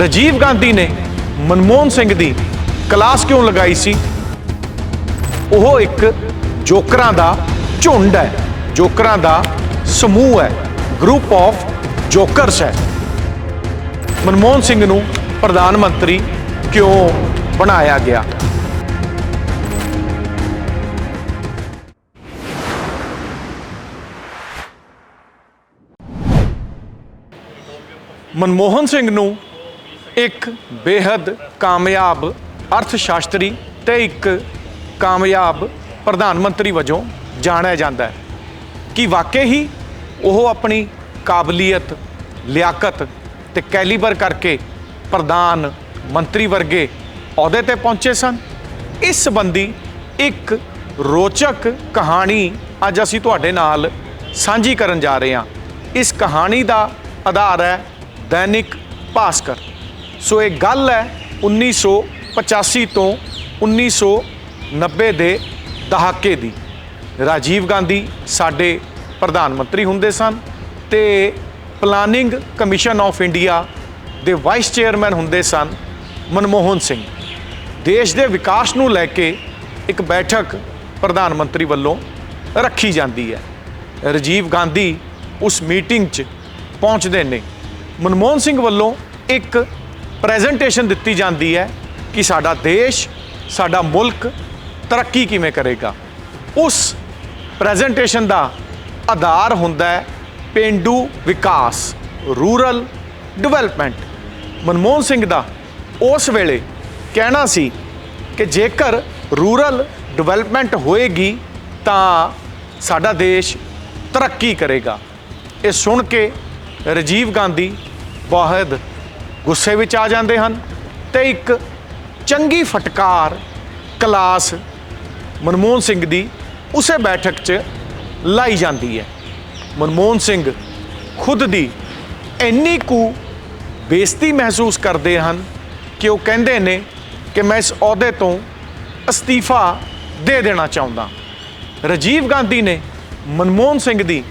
ਰਾਜੀਵ ਗਾਂਧੀ ਨੇ ਮਨਮੋਹਨ ਸਿੰਘ ਦੀ ਕਲਾਸ ਕਿਉਂ ਲਗਾਈ ਸੀ? ਉਹ ਇੱਕ ਜੋਕਰਾਂ ਦਾ ਝੁੰਡ ਹੈ, ਜੋਕਰਾਂ ਦਾ ਸਮੂਹ ਹੈ ਗਰੁੱਪ ਆਫ ਜੋਕਰਸ ਹੈ। ਮਨਮੋਹਨ ਸਿੰਘ ਨੂੰ ਪ੍ਰਧਾਨ ਮੰਤਰੀ ਕਿਉਂ ਬਣਾਇਆ ਗਿਆ? ਮਨਮੋਹਨ ਸਿੰਘ ਨੂੰ ਇੱਕ ਬੇहद ਕਾਮਯਾਬ ਅਰਥਸ਼ਾਸਤਰੀ ਤੇ ਇੱਕ ਕਾਮਯਾਬ ਪ੍ਰਧਾਨ ਮੰਤਰੀ ਵਜੋਂ ਜਾਣਿਆ ਜਾਂਦਾ ਹੈ। ਕਿ ਵਾਕਈ ਹੀ ਉਹ ਆਪਣੀ ਕਾਬਲੀਅਤ, ਲਿਆਕਤ ਤੇ ਕੈਲੀਬਰ ਕਰਕੇ ਪ੍ਰਧਾਨ ਮੰਤਰੀ ਵਰਗੇ ਅਹੁਦੇ ਤੇ ਪਹੁੰਚੇ ਸਨ? ਇਸ ਸੰਬੰਧੀ ਇੱਕ ਰੋਚਕ ਕਹਾਣੀ ਅੱਜ ਅਸੀਂ ਤੁਹਾਡੇ ਨਾਲ ਸਾਂਝੀ ਕਰਨ ਜਾ ਰਹੇ ਹਾਂ। ਇਸ ਕਹਾਣੀ ਦਾ ਆਧਾਰ ਹੈ ਦੈਨਿਕ ਭਾਸਕਰ। ਸੋ ਇਹ ਗੱਲ ਹੈ 1985 ਤੋਂ 1990 ਦੇ ਦਹਾਕੇ ਦੀ। ਰਾਜੀਵ ਗਾਂਧੀ ਸਾਡੇ ਪ੍ਰਧਾਨ ਮੰਤਰੀ ਹੁੰਦੇ ਸਨ ਤੇ ਪਲਾਨਿੰਗ ਕਮਿਸ਼ਨ ਆਫ ਇੰਡੀਆ ਦੇ ਵਾਈਸ ਚੇਅਰਮੈਨ ਹੁੰਦੇ ਸਨ ਮਨਮੋਹਨ ਸਿੰਘ। ਦੇਸ਼ ਦੇ ਵਿਕਾਸ ਨੂੰ ਲੈ ਕੇ ਇੱਕ ਬੈਠਕ ਪ੍ਰਧਾਨ ਮੰਤਰੀ ਵੱਲੋਂ ਰੱਖੀ ਜਾਂਦੀ ਹੈ। ਰਾਜੀਵ ਗਾਂਧੀ ਉਸ ਮੀਟਿੰਗ 'ਚ ਪਹੁੰਚਦੇ ਨੇ। ਮਨਮੋਹਨ ਸਿੰਘ ਵੱਲੋਂ ਇੱਕ ਪ੍ਰੈਜੈਂਟੇਸ਼ਨ ਦਿੱਤੀ ਜਾਂਦੀ ਹੈ ਕਿ ਸਾਡਾ ਦੇਸ਼, ਸਾਡਾ ਮੁਲਕ ਤਰੱਕੀ ਕਿਵੇਂ ਕਰੇਗਾ। ਉਸ ਪ੍ਰੈਜੈਂਟੇਸ਼ਨ ਦਾ ਆਧਾਰ ਹੁੰਦਾ ਹੈ ਪੇਂਡੂ ਵਿਕਾਸ, ਰੂਰਲ ਡਿਵੈਲਪਮੈਂਟ। ਮਨਮੋਹਨ ਸਿੰਘ ਦਾ ਉਸ ਵੇਲੇ ਕਹਿਣਾ ਸੀ ਕਿ ਜੇਕਰ ਰੂਰਲ ਡਿਵੈਲਪਮੈਂਟ ਹੋਏਗੀ ਤਾਂ ਸਾਡਾ ਦੇਸ਼ ਤਰੱਕੀ ਕਰੇਗਾ। ਇਹ ਸੁਣ ਕੇ ਰਾਜੀਵ ਗਾਂਧੀ ਬਹੁਤ ਗੁੱਸੇ ਵਿੱਚ ਆ ਜਾਂਦੇ ਹਨ ਤੇ ਇੱਕ ਚੰਗੀ ਫਟਕਾਰ ਕਲਾਸ ਮਨਮੋਹਨ ਸਿੰਘ ਦੀ ਉਸੇ ਬੈਠਕ 'ਚ ਲਾਈ ਜਾਂਦੀ ਹੈ। ਮਨਮੋਹਨ ਸਿੰਘ ਖੁਦ ਦੀ ਇੰਨੀ ਕੁ ਬੇਇੱਜ਼ਤੀ ਮਹਿਸੂਸ ਕਰਦੇ ਹਨ ਕਿ ਉਹ ਕਹਿੰਦੇ ਨੇ ਕਿ ਮੈਂ ਇਸ ਅਹੁਦੇ ਤੋਂ ਅਸਤੀਫਾ ਦੇ ਦੇਣਾ ਚਾਹੁੰਦਾ। ਰਾਜੀਵ ਗਾਂਧੀ ਨੇ ਮਨਮੋਹਨ ਸਿੰਘ ਦੀ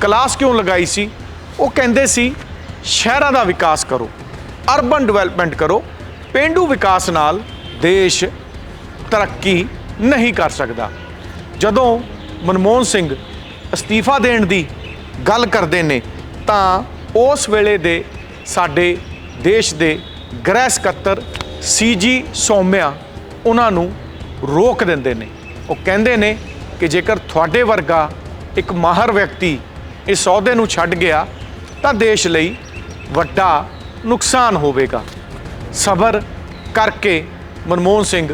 ਕਲਾਸ ਕਿਉਂ ਲਗਾਈ ਸੀ? ਉਹ ਕਹਿੰਦੇ ਸੀ, ਸ਼ਹਿਰਾਂ ਦਾ ਵਿਕਾਸ ਕਰੋ। ਅਰਬਨ ਡਿਵੈਲਪਮੈਂਟ ਕਰੋ, ਪੇਂਡੂ ਵਿਕਾਸ ਨਾਲ ਦੇਸ਼ ਤਰੱਕੀ ਨਹੀਂ ਕਰ ਸਕਦਾ। ਜਦੋਂ ਮਨਮੋਹਨ ਸਿੰਘ ਅਸਤੀਫਾ ਦੇਣ ਦੀ ਗੱਲ ਕਰਦੇ ਨੇ, ਤਾਂ ਉਸ ਵੇਲੇ ਦੇ ਸਾਡੇ ਦੇਸ਼ ਦੇ ਗ੍ਰਹਿ ਸਕੱਤਰ ਸੀਜੀ ਸੋਮਿਆ ਉਹਨਾਂ ਨੂੰ ਰੋਕ ਦਿੰਦੇ ਨੇ। ਉਹ ਕਹਿੰਦੇ ਨੇ ਕਿ ਜੇਕਰ ਤੁਹਾਡੇ ਵਰਗਾ ਇੱਕ ਮਾਹਰ ਵਿਅਕਤੀ ਇਸ ਅਹੁਦੇ ਨੂੰ ਛੱਡ ਗਿਆ, ਤਾਂ ਦੇਸ਼ ਲਈ ਵੱਡਾ ਨੁਕਸਾਨ ਹੋਵੇਗਾ। ਸਬਰ ਕਰਕੇ ਮਨਮੋਹਨ ਸਿੰਘ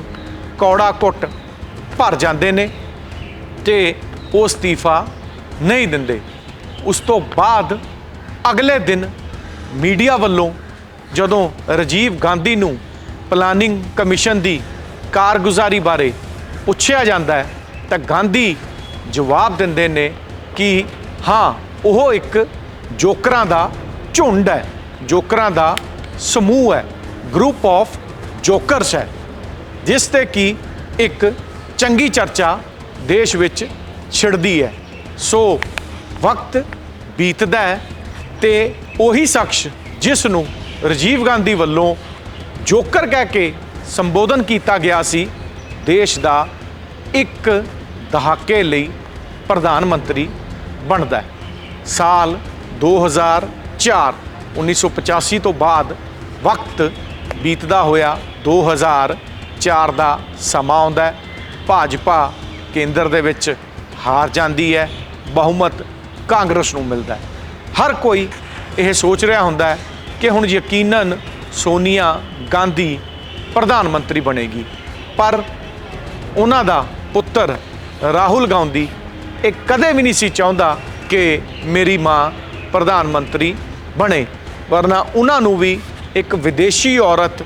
ਕੌੜਾ ਕੁੱਟ ਭਰ ਜਾਂਦੇ ਨੇ ਤੇ ਉਹ ਅਸਤੀਫਾ ਨਹੀਂ ਦਿੰਦੇ। ਉਸ ਤੋਂ ਬਾਅਦ ਅਗਲੇ ਦਿਨ ਮੀਡੀਆ ਵੱਲੋਂ ਜਦੋਂ ਰਾਜੀਵ ਗਾਂਧੀ ਨੂੰ ਪਲਾਨਿੰਗ ਕਮਿਸ਼ਨ ਦੀ ਕਾਰਗੁਜ਼ਾਰੀ ਬਾਰੇ ਪੁੱਛਿਆ ਜਾਂਦਾ ਹੈ, ਤਾਂ ਗਾਂਧੀ ਜਵਾਬ ਦਿੰਦੇ ਨੇ ਕਿ ਹਾਂ, ਉਹ ਇੱਕ ਜੋਕਰਾਂ ਦਾ ਝੁੰਡ ਹੈ। ਜੋਕਰਾਂ ਦਾ ਸਮੂਹ ਹੈ ਗਰੁੱਪ ਆਫ ਜੋਕਰਸ ਹੈ, ਜਿਸ ਤੇ ਕਿ ਇੱਕ ਚੰਗੀ ਚਰਚਾ ਦੇਸ਼ ਵਿੱਚ ਛਿੜਦੀ ਹੈ। ਸੋ ਵਕਤ ਬੀਤਦਾ ਹੈ ਤੇ ਉਹੀ ਸ਼ਖਸ ਜਿਸ ਨੂੰ ਰਾਜੀਵ ਗਾਂਧੀ ਵੱਲੋਂ ਜੋਕਰ ਕਹਿ ਕੇ ਸੰਬੋਧਨ ਕੀਤਾ ਗਿਆ ਸੀ, ਦੇਸ਼ ਦਾ ਇੱਕ ਦਹਾਕੇ ਲਈ ਪ੍ਰਧਾਨ ਮੰਤਰੀ ਬਣਦਾ ਹੈ। ਸਾਲ 2004 1985 ਤੋਂ ਬਾਅਦ ਵਕਤ ਬੀਤਦਾ ਹੋਇਆ 2004 ਦਾ ਸਮਾਂ ਆਉਂਦਾ ਹੈ। ਭਾਜਪਾ ਕੇਂਦਰ ਦੇ ਵਿੱਚ ਹਾਰ ਜਾਂਦੀ ਹੈ, ਬਹੁਮਤ ਕਾਂਗਰਸ ਨੂੰ ਮਿਲਦਾ ਹੈ। ਹਰ ਕੋਈ ਇਹ ਸੋਚ ਰਿਹਾ ਹੁੰਦਾ ਹੈ ਕਿ ਹੁਣ ਯਕੀਨਨ ਸੋਨੀਆ ਗਾਂਧੀ ਪ੍ਰਧਾਨ ਮੰਤਰੀ ਬਣੇਗੀ। ਪਰ ਉਹਨਾਂ ਦਾ ਪੁੱਤਰ ਰਾਹੁਲ ਗਾਂਧੀ ਇਹ ਕਦੇ ਵੀ ਨਹੀਂ ਸੀ ਚਾਹੁੰਦਾ ਕਿ ਮੇਰੀ ਮਾਂ ਪ੍ਰਧਾਨ ਮੰਤਰੀ ਬਣੇ। ਵਰਨਾ ਉਹਨਾਂ ਨੂੰ ਵੀ ਇੱਕ ਵਿਦੇਸ਼ੀ ਔਰਤ,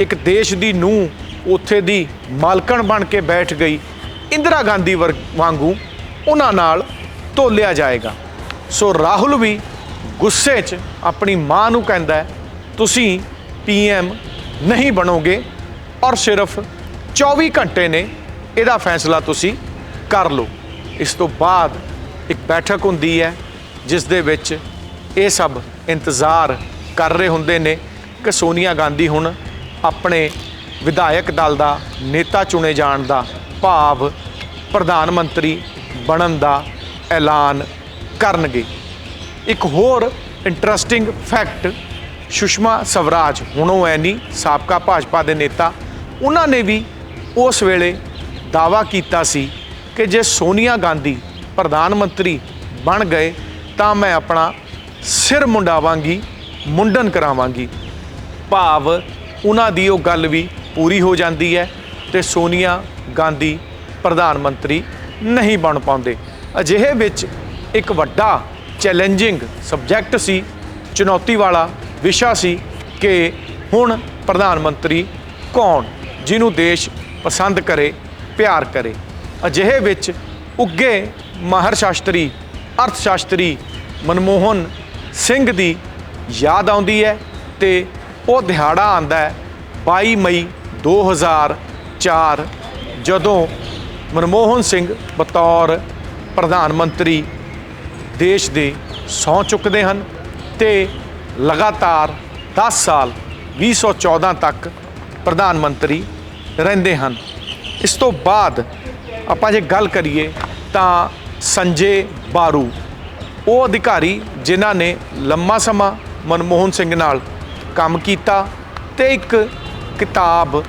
ਇੱਕ ਦੇਸ਼ ਦੀ ਨੂੰਹ ਉੱਥੇ ਦੀ ਮਾਲਕਣ ਬਣ ਕੇ ਬੈਠ ਗਈ। ਇੰਦਰਾ ਗਾਂਧੀ ਵਰ- ਵਾਂਗੂ ਉਹਨਾਂ ਨਾਲ ਤੋਲਿਆ ਜਾਏਗਾ। ਸੋ ਰਾਹੁਲ ਵੀ ਗੁੱਸੇ 'ਚ ਆਪਣੀ ਮਾਂ ਨੂੰ ਕਹਿੰਦਾ ਹੈ, ਤੁਸੀਂ ਪੀਐਮ ਨਹੀਂ ਬਣੋਗੇ ਔਰ ਸਿਰਫ 24 ਘੰਟੇ ਨੇ ਇਹਦਾ ਫੈਸਲਾ ਤੁਸੀਂ ਕਰ ਲਓ। ਇਸ ਤੋਂ ਬਾਅਦ ਇੱਕ ਬੈਠਕ ਹੁੰਦੀ ਹੈ, ਜਿਸ ਦੇ ਵਿੱਚ ਇਹ ਸਭ ਇੰਤਜ਼ਾਰ ਕਰ ਰਹੇ ਹੁੰਦੇ ਨੇ ਕਿ ਸੋਨੀਆ ਗਾਂਧੀ ਹੁਣ ਆਪਣੇ ਵਿਧਾਇਕ ਦਲ ਦਾ, ਨੇਤਾ ਚੁਣੇ ਜਾਣ ਦਾ ਭਾਵ ਪ੍ਰਧਾਨ ਮੰਤਰੀ ਬਣਨ ਦਾ ਐਲਾਨ ਕਰਨਗੇ। ਇੱਕ ਹੋਰ ਇੰਟਰਸਟਿੰਗ ਫੈਕਟ ਸੁਸ਼ਮਾ ਸਵਰਾਜ ਹੁਣ ਉਹ ਐ ਨਹੀਂ, ਸਾਬਕਾ ਭਾਜਪਾ ਦੇ ਨੇਤਾ। ਉਹਨਾਂ ਨੇ ਵੀ ਉਸ ਵੇਲੇ ਦਾਵਾ ਕੀਤਾ ਸੀ ਕਿ ਜੇ ਸੋਨੀਆ ਗਾਂਧੀ ਪ੍ਰਧਾਨ ਮੰਤਰੀ ਬਣ ਗਏ, ਤਾਂ ਮੈਂ ਆਪਣਾ ਸਿਰ ਮੁੰਡਾਵਾਂਗੀ, ਮੁੰਡਨ ਕਰਾਵਾਂਗੀ। ਭਾਵ ਉਹਨਾਂ ਦੀ ਉਹ ਗੱਲ ਵੀ ਪੂਰੀ ਹੋ ਜਾਂਦੀ ਹੈ ਤੇ ਸੋਨੀਆ ਗਾਂਧੀ ਪ੍ਰਧਾਨ ਮੰਤਰੀ ਨਹੀਂ ਬਣ ਪਾਉਂਦੇ। ਅਜਿਹੇ ਵਿੱਚ ਇੱਕ ਵੱਡਾ ਚੈਲੰਜਿੰਗ ਸਬਜੈਕਟ ਸੀ, ਚੁਣੌਤੀ ਵਾਲਾ ਵਿਸ਼ਾ ਸੀ ਕਿ ਹੁਣ ਪ੍ਰਧਾਨ ਮੰਤਰੀ ਕੌਣ, ਜਿਹਨੂੰ ਦੇਸ਼ ਪਸੰਦ ਕਰੇ, ਪਿਆਰ ਕਰੇ। ਅਜਿਹੇ ਵਿੱਚ ਉੱਗੇ ਮਾਹਰ ਸ਼ਾਸਤਰੀ, ਅਰਥ ਸ਼ਾਸਤਰੀ ਮਨਮੋਹਨ ਸਿੰਘ ਦੀ ਯਾਦ ਆਉਂਦੀ ਹੈ ਤੇ ਉਹ ਦਿਹਾੜਾ ਆਂਦਾ ਹੈ 22 ਮਈ 2004 ਜਦੋਂ ਮਨਮੋਹਨ ਸਿੰਘ ਬਤੌਰ ਪ੍ਰਧਾਨ ਮੰਤਰੀ ਦੇਸ਼ ਦੇ ਸਹੁੰ ਚੁੱਕਦੇ ਹਨ ਤੇ ਲਗਾਤਾਰ 10 ਸਾਲ 2014 ਤੱਕ ਪ੍ਰਧਾਨ ਮੰਤਰੀ ਰਹਿੰਦੇ ਹਨ। ਇਸ ਤੋਂ ਬਾਅਦ ਆਪਾਂ ਜੇ ਗੱਲ ਕਰੀਏ ਤਾਂ ਸੰਜੇ ਬਾਰੂ ਉਹ ਅਧਿਕਾਰੀ ਜਿਨ੍ਹਾਂ ਨੇ ਲੰਮਾ ਸਮਾਂ ਮਨਮੋਹਨ ਸਿੰਘ ਨਾਲ ਕੰਮ ਕੀਤਾ ਤੇ ਇੱਕ ਕਿਤਾਬ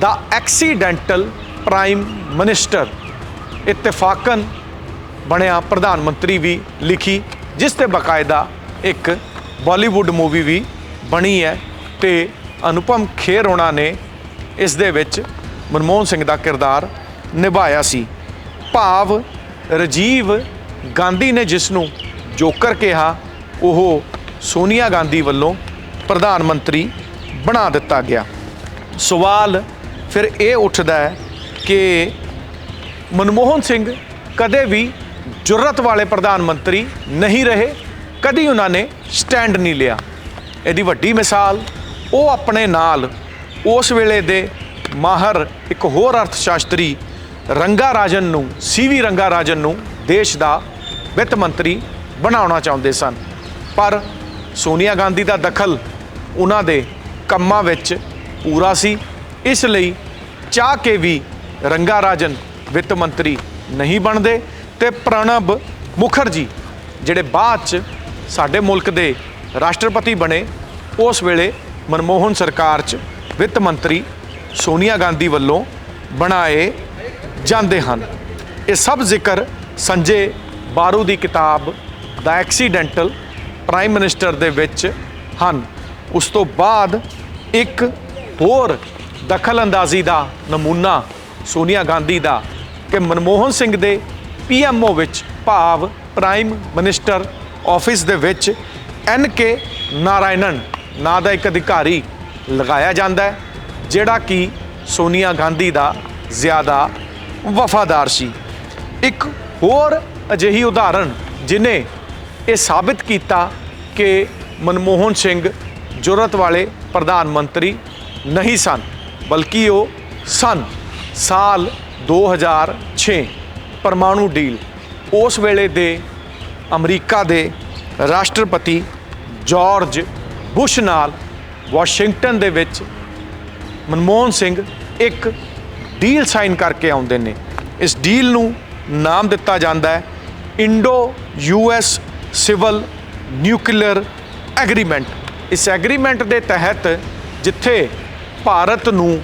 ਦਾ ਐਕਸੀਡੈਂਟਲ ਪ੍ਰਾਈਮ ਮਿਨਿਸਟਰ ਇਤਫਾਕਨ ਬਣਿਆ ਪ੍ਰਧਾਨ ਮੰਤਰੀ ਵੀ ਲਿਖੀ, ਜਿਸ ਤੇ ਬਕਾਇਦਾ ਇੱਕ ਬਾਲੀਵੁੱਡ ਮੂਵੀ ਵੀ ਬਣੀ ਹੈ ਤੇ ਅਨੁਪਮ ਖੇਰ ਹੋਣਾ ਨੇ ਇਸ ਦੇ ਵਿੱਚ ਮਨਮੋਹਨ ਸਿੰਘ ਦਾ ਕਿਰਦਾਰ ਨਿਭਾਇਆ ਸੀ। ਭਾਵ ਰਾਜੀਵ ਗਾਂਧੀ ਨੇ ਜਿਸ ਨੂੰ ਜੋਕਰ ਕਿਹਾ, ਉਹ ਸੋਨੀਆ ਗਾਂਧੀ ਵੱਲੋਂ ਪ੍ਰਧਾਨ ਮੰਤਰੀ ਬਣਾ ਦਿੱਤਾ ਗਿਆ। ਸਵਾਲ ਫਿਰ ਇਹ ਉੱਠਦਾ ਹੈ ਕਿ ਮਨਮੋਹਨ ਸਿੰਘ ਕਦੇ ਵੀ ਜੁਰਤ ਵਾਲੇ ਪ੍ਰਧਾਨ ਮੰਤਰੀ ਨਹੀਂ ਰਹੇ, ਕਦੀ ਉਹਨਾਂ ਨੇ ਸਟੈਂਡ ਨਹੀਂ ਲਿਆ। ਇਹਦੀ ਵੱਡੀ ਮਿਸਾਲ, ਉਹ ਆਪਣੇ ਨਾਲ ਉਸ ਵੇਲੇ ਦੇ ਮਾਹਰ ਇੱਕ ਹੋਰ ਅਰਥ ਸ਼ਾਸਤਰੀ ਰੰਗਾ ਰਾਜਨ ਨੂੰ, ਸੀਵੀ ਰੰਗਾ ਰਾਜਨ ਨੂੰ ਦੇਸ਼ ਦਾ ਵਿੱਤ ਮੰਤਰੀ ਬਣਾਉਣਾ ਚਾਹੁੰਦੇ ਸਨ। ਪਰ ਸੋਨੀਆ ਗਾਂਧੀ ਦਾ ਦਖਲ ਉਹਨਾਂ ਦੇ ਕੰਮਾਂ ਵਿੱਚ ਪੂਰਾ ਸੀ। ਇਸ ਲਈ ਚਾਹ ਕੇ ਵੀ ਰੰਗਾ ਰਾਜਨ ਵਿੱਤ ਮੰਤਰੀ ਨਹੀਂ ਬਣਦੇ ਤੇ ਪ੍ਰਣਬ ਮੁਖਰਜੀ, ਜਿਹੜੇ ਬਾਅਦ ਚ ਸਾਡੇ ਮੁਲਕ ਦੇ ਰਾਸ਼ਟਰਪਤੀ ਬਣੇ, ਉਸ ਵੇਲੇ ਮਨਮੋਹਨ ਸਰਕਾਰ ਚ ਵਿੱਤ ਮੰਤਰੀ ਸੋਨੀਆ ਗਾਂਧੀ ਵੱਲੋਂ ਬਣਾਏ ਜਾਂਦੇ ਹਨ। ਇਹ ਸਭ ਜ਼ਿਕਰ ਸੰਜੇ ਬਾਰੂ ਦੀ ਕਿਤਾਬ ਦਾ ਐਕਸੀਡੈਂਟਲ ਪ੍ਰਾਈਮ ਮਿਨਿਸਟਰ ਦੇ ਵਿੱਚ ਹਨ। ਉਸ ਤੋਂ ਬਾਅਦ ਇੱਕ ਹੋਰ ਦਖਲਅੰਦਾਜ਼ੀ ਦਾ ਨਮੂਨਾ ਸੋਨੀਆ ਗਾਂਧੀ ਦਾ ਕਿ ਮਨਮੋਹਨ ਸਿੰਘ ਦੇ ਪੀਐਮਓ ਵਿੱਚ ਭਾਵ ਪ੍ਰਾਈਮ ਮਿਨਿਸਟਰ ਆਫਿਸ ਦੇ ਵਿੱਚ ਐਨ ਕੇ ਨਾਰਾਇਣਨ ਨਾਂ ਦਾ ਇੱਕ ਅਧਿਕਾਰੀ ਲਗਾਇਆ ਜਾਂਦਾ ਹੈ, ਜਿਹੜਾ ਕਿ ਸੋਨੀਆ ਗਾਂਧੀ ਦਾ ਜ਼ਿਆਦਾ ਵਫਾਦਾਰ ਸੀ। ਇੱਕ ਹੋਰ ਅਜਿਹੀ ਉਦਾਹਰਣ ਜਿਨੇ ਇਹ ਸਾਬਿਤ ਕੀਤਾ ਕਿ ਮਨਮੋਹਨ ਸਿੰਘ ਜੁਰਤ ਵਾਲੇ ਪ੍ਰਧਾਨ ਮੰਤਰੀ ਨਹੀਂ ਸਨ, ਬਲਕਿ ਉਹ ਸਨ ਸਾਲ 2006 ਪਰਮਾਣੂ ਡੀਲ। ਉਸ ਵੇਲੇ ਦੇ ਅਮਰੀਕਾ ਦੇ ਰਾਸ਼ਟਰਪਤੀ ਜਾਰਜ ਬੁਸ਼ ਨਾਲ ਵਾਸ਼ਿੰਗਟਨ ਦੇ ਵਿੱਚ ਮਨਮੋਹਨ ਸਿੰਘ ਇੱਕ ਡੀਲ ਸਾਈਨ ਕਰਕੇ ਆਉਂਦੇ ਨੇ। ਇਸ ਡੀਲ ਨੂੰ ਨਾਮ ਦਿੱਤਾ ਜਾਂਦਾ ਹੈ Indo US civil nuclear agreement. ਇਸ ਐਗਰੀਮੈਂਟ ਦੇ ਤਹਿਤ ਜਿੱਥੇ ਭਾਰਤ ਨੂੰ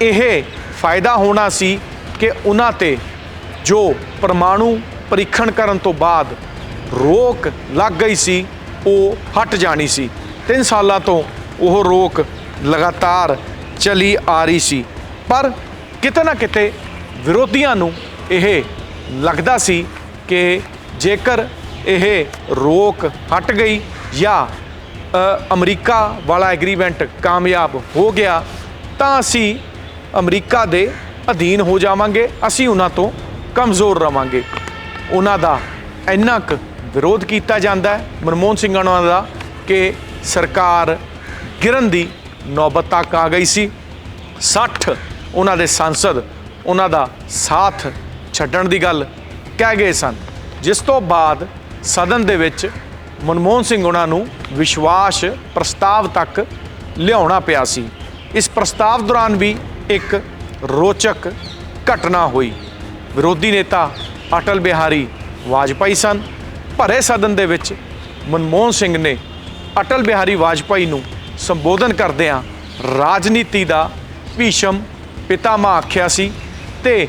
ਇਹ ਫਾਇਦਾ ਹੋਣਾ ਸੀ ਕਿ ਉਹਨਾਂ ਤੇ ਜੋ ਪਰਮਾਣੂ ਪਰੀਖਣ ਕਰਨ ਤੋਂ ਬਾਅਦ ਰੋਕ ਲੱਗ ਗਈ ਸੀ, ਉਹ ਹਟ ਜਾਣੀ ਸੀ। 3 ਸਾਲਾਂ ਤੋਂ ਉਹ ਰੋਕ ਲਗਾਤਾਰ ਚਲੀ ਆ ਰਹੀ ਸੀ। ਪਰ ਕਿਤੇ ਨਾ ਕਿਤੇ ਵਿਰੋਧੀਆਂ ਨੂੰ ਇਹ ਲੱਗਦਾ ਸੀ ਕਿ ਜੇਕਰ ਇਹ ਰੋਕ ਹਟ ਗਈ ਜਾਂ ਅਮਰੀਕਾ ਵਾਲਾ ਐਗਰੀਮੈਂਟ ਕਾਮਯਾਬ ਹੋ ਗਿਆ, ਤਾਂ ਅਸੀਂ ਅਮਰੀਕਾ ਦੇ ਅਧੀਨ ਹੋ ਜਾਵਾਂਗੇ, ਅਸੀਂ ਉਹਨਾਂ ਤੋਂ ਕਮਜ਼ੋਰ ਰਵਾਂਗੇ। ਉਹਨਾਂ ਦਾ ਇੰਨਾ ਕੁ ਵਿਰੋਧ ਕੀਤਾ ਜਾਂਦਾ ਹੈ, ਮਨਮੋਹਨ ਸਿੰਘ ਉਹਨਾਂ ਦਾ, ਕਿ ਸਰਕਾਰ ਗਿਰਨ ਦੀ ਨੌਬਤ ਤੱਕ ਆ ਗਈ ਸੀ। 60 ਉਹਨਾਂ ਦੇ ਸੰਸਦ, ਉਹਨਾਂ ਦਾ ਸਾਥ ਛੱਡਣ ਦੀ ਗੱਲ ਕਹਿ ਗਏ ਸਨ। ਜਿਸ ਤੋਂ ਬਾਅਦ ਸਦਨ ਦੇ ਵਿੱਚ ਮਨਮੋਹਨ ਸਿੰਘ ਉਹਨਾਂ ਨੂੰ ਵਿਸ਼ਵਾਸ ਪ੍ਰਸਤਾਵ ਤੱਕ ਲਿਆਉਣਾ ਪਿਆ ਸੀ। ਇਸ ਪ੍ਰਸਤਾਵ ਦੌਰਾਨ ਵੀ ਇੱਕ ਰੋਚਕ ਘਟਨਾ ਹੋਈ। ਵਿਰੋਧੀ ਨੇਤਾ ਅਟਲ ਬਿਹਾਰੀ ਵਾਜਪਾਈ ਸਨ। ਭਰੇ ਸਦਨ ਦੇ ਵਿੱਚ ਮਨਮੋਹਨ ਸਿੰਘ ਨੇ ਅਟਲ ਬਿਹਾਰੀ ਵਾਜਪਾਈ ਨੂੰ ਸੰਬੋਧਨ ਕਰਦਿਆਂ ਰਾਜਨੀਤੀ ਦਾ ਭੀਸ਼ਮ ਪਿਤਾਮਾ ਆਖਿਆ ਸੀ ਤੇ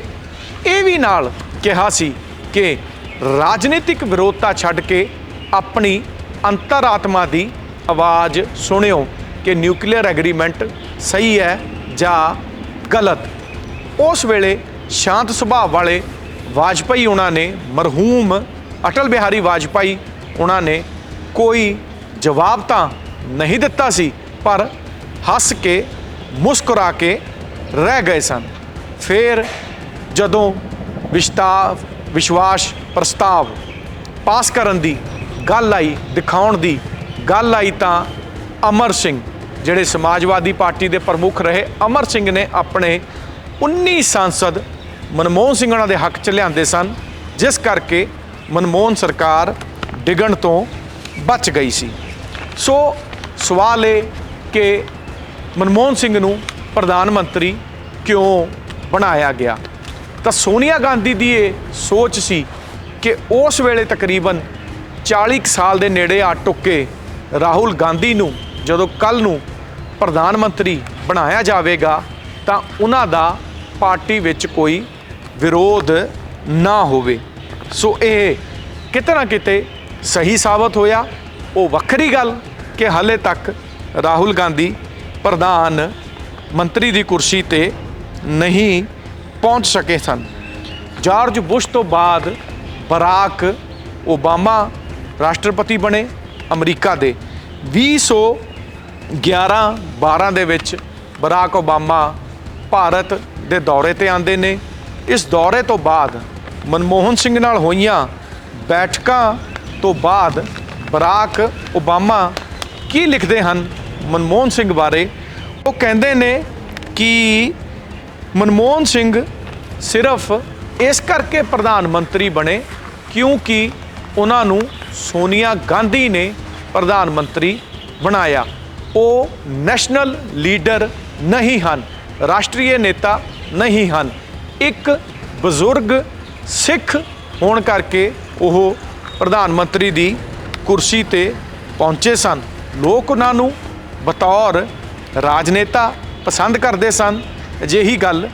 ਇਹ ਵੀ ਨਾਲ ਕਿਹਾ ਸੀ ਕਿ ਰਾਜਨੀਤਿਕ ਵਿਰੋਧਤਾ ਛੱਡ ਕੇ ਆਪਣੀ ਅੰਤਰਾਤਮਾ ਦੀ ਆਵਾਜ਼ ਸੁਣਿਓ ਕਿ ਨਿਊਕਲੀਅਰ ਐਗਰੀਮੈਂਟ ਸਹੀ ਹੈ ਜਾਂ ਗਲਤ। ਉਸ ਵੇਲੇ ਸ਼ਾਂਤ ਸੁਭਾਅ ਵਾਲੇ ਵਾਜਪਾਈ ਉਹਨਾਂ ਨੇ, ਮਰਹੂਮ ਅਟਲ ਬਿਹਾਰੀ ਵਾਜਪਾਈ ਉਹਨਾਂ ਨੇ ਕੋਈ ਜਵਾਬ ਤਾਂ ਨਹੀਂ ਦਿੱਤਾ ਸੀ, ਪਰ ਹੱਸ ਕੇ, ਮੁਸਕਰਾ ਕੇ ਰਹਿ ਗਏ ਸਨ। ਫਿਰ ਜਦੋਂ ਵਿਸ਼ਤਾ, ਵਿਸ਼ਵਾਸ ਪ੍ਰਸਤਾਵ ਪਾਸ ਕਰਨ ਦੀ ਗੱਲ ਆਈ, ਦਿਖਾਉਣ ਦੀ ਗੱਲ ਆਈ ਤਾਂ ਅਮਰ ਸਿੰਘ, ਜਿਹੜੇ ਸਮਾਜਵਾਦੀ ਪਾਰਟੀ ਦੇ ਪ੍ਰਮੁੱਖ ਰਹੇ, ਅਮਰ ਸਿੰਘ ਨੇ ਆਪਣੇ 19 ਸਾਂਸਦ ਮਨਮੋਹਨ ਸਿੰਘ ਉਹਨਾਂ ਦੇ ਹੱਕ ਚ ਲਿਆਂਦੇ ਸਨ, ਜਿਸ ਕਰਕੇ ਮਨਮੋਹਨ ਸਰਕਾਰ ਡਿੱਗਣ ਤੋਂ ਬਚ ਗਈ ਸੀ। ਸੋ ਸਵਾਲ ਇਹ ਕਿ ਮਨਮੋਹਨ ਸਿੰਘ ਨੂੰ ਪ੍ਰਧਾਨ ਮੰਤਰੀ ਕਿਉਂ ਬਣਾਇਆ ਗਿਆ? ਤਾਂ ਸੋਨੀਆ ਗਾਂਧੀ ਦੀ ਇਹ ਸੋਚ ਸੀ ਕਿ ਉਸ ਵੇਲੇ ਤਕਰੀਬਨ 40 ਕੁ ਸਾਲ ਦੇ ਨੇੜੇ ਆ ਟੁੱਕੇ ਰਾਹੁਲ ਗਾਂਧੀ ਨੂੰ ਜਦੋਂ ਕੱਲ ਨੂੰ ਪ੍ਰਧਾਨ ਮੰਤਰੀ ਬਣਾਇਆ ਜਾਵੇਗਾ, ਤਾਂ ਉਹਨਾਂ ਦਾ ਪਾਰਟੀ ਵਿੱਚ ਕੋਈ ਵਿਰੋਧ ਨਾ ਹੋਵੇ। ਸੋ ਇਹ ਕਿਤੇ ਨਾ ਕਿਤੇ ਸਹੀ ਸਾਬਤ ਹੋਇਆ? ਉਹ ਵੱਖਰੀ ਗੱਲ ਕਿ ਹਾਲੇ ਤੱਕ ਰਾਹੁਲ ਗਾਂਧੀ ਪ੍ਰਧਾਨ ਮੰਤਰੀ ਦੀ ਕੁਰਸੀ ਤੇ ਨਹੀਂ ਪਹੁੰਚ ਸਕੇ ਸਨ। ਜਾਰਜ ਬੁਸ਼ ਤੋਂ ਬਾਅਦ ਬਰਾਕ ਓਬਾਮਾ ਰਾਸ਼ਟਰਪਤੀ ਬਣੇ ਅਮਰੀਕਾ ਦੇ। 2011 12 ਦੇ ਵਿੱਚ ਬਰਾਕ ਓਬਾਮਾ ਭਾਰਤ ਦੇ ਦੌਰੇ ਤੇ ਆਉਂਦੇ ਨੇ। ਇਸ ਦੌਰੇ ਤੋਂ ਬਾਅਦ ਮਨਮੋਹਨ ਸਿੰਘ ਨਾਲ ਹੋਈਆਂ ਬੈਠਕਾਂ ਤੋਂ ਬਾਅਦ ਬਰਾਕ ਓਬਾਮਾ ਕੀ ਲਿਖਦੇ ਹਨ ਮਨਮੋਹਨ ਸਿੰਘ ਬਾਰੇ? ਉਹ ਕਹਿੰਦੇ ਨੇ ਕਿ ਮਨਮੋਹਨ ਸਿੰਘ ਸਿਰਫ ਇਸ ਕਰਕੇ ਪ੍ਰਧਾਨ ਮੰਤਰੀ ਬਣੇ, ਕਿਉਂਕਿ ਉਹਨਾਂ ਨੂੰ ਸੋਨੀਆ ਗਾਂਧੀ ਨੇ ਪ੍ਰਧਾਨ ਮੰਤਰੀ ਬਣਾਇਆ। ਉਹ ਨੈਸ਼ਨਲ ਲੀਡਰ ਨਹੀਂ ਹਨ, ਰਾਸ਼ਟਰੀ ਨੇਤਾ ਨਹੀਂ ਹਨ। ਇੱਕ ਬਜ਼ੁਰਗ ਸਿੱਖ ਹੋਣ ਕਰਕੇ ਉਹ ਪ੍ਰਧਾਨ ਮੰਤਰੀ ਦੀ ਕੁਰਸੀ ਤੇ ਪਹੁੰਚੇ ਸਨ। ਲੋਕ ਉਹਨਾਂ ਨੂੰ ਬਤੌਰ ਰਾਜਨੇਤਾ ਪਸੰਦ ਕਰਦੇ ਸਨ। ਅਜਿਹੀ ਗੱਲ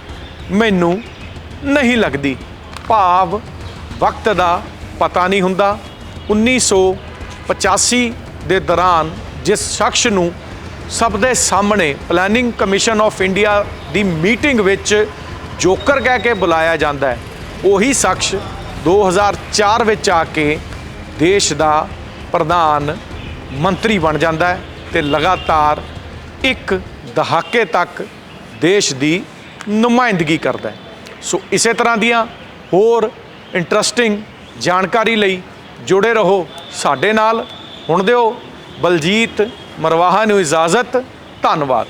ਮੈਨੂੰ ਨਹੀਂ ਲੱਗਦੀ। ਭਾਵ ਵਕਤ ਦਾ ਪਤਾ ਨਹੀਂ ਹੁੰਦਾ। 1985 ਦੇ ਦੌਰਾਨ ਜਿਸ ਸ਼ਖਸ ਨੂੰ ਸਭ ਦੇ ਸਾਹਮਣੇ ਪਲੈਨਿੰਗ ਕਮਿਸ਼ਨ ਆਫ ਇੰਡੀਆ ਦੀ ਮੀਟਿੰਗ ਵਿੱਚ ਜੋਕਰ ਕਹਿ ਕੇ ਬੁਲਾਇਆ ਜਾਂਦਾ ਹੈ, ਉਹੀ ਸ਼ਖਸ 2004 ਵਿੱਚ ਆ ਕੇ ਦੇਸ਼ ਦਾ ਪ੍ਰਧਾਨ ਮੰਤਰੀ ਬਣ ਜਾਂਦਾ ਹੈ ਤੇ ਲਗਾਤਾਰ ਇੱਕ ਦਹਾਕੇ ਤੱਕ ਦੇਸ਼ ਦੀ ਨੁਮਾਇੰਦਗੀ ਕਰਦਾ ਹੈ। ਸੋ ਇਸੇ ਤਰ੍ਹਾਂ ਦੀਆਂ ਹੋਰ ਇੰਟਰਸਟਿੰਗ ਜਾਣਕਾਰੀ ਲਈ ਜੁੜੇ ਰਹੋ ਸਾਡੇ ਨਾਲ। ਹੁਣ ਦਿਓ ਬਲਜੀਤ ਮਰਵਾਹਾ ਨੂੰ ਇਜਾਜ਼ਤ। ਧੰਨਵਾਦ।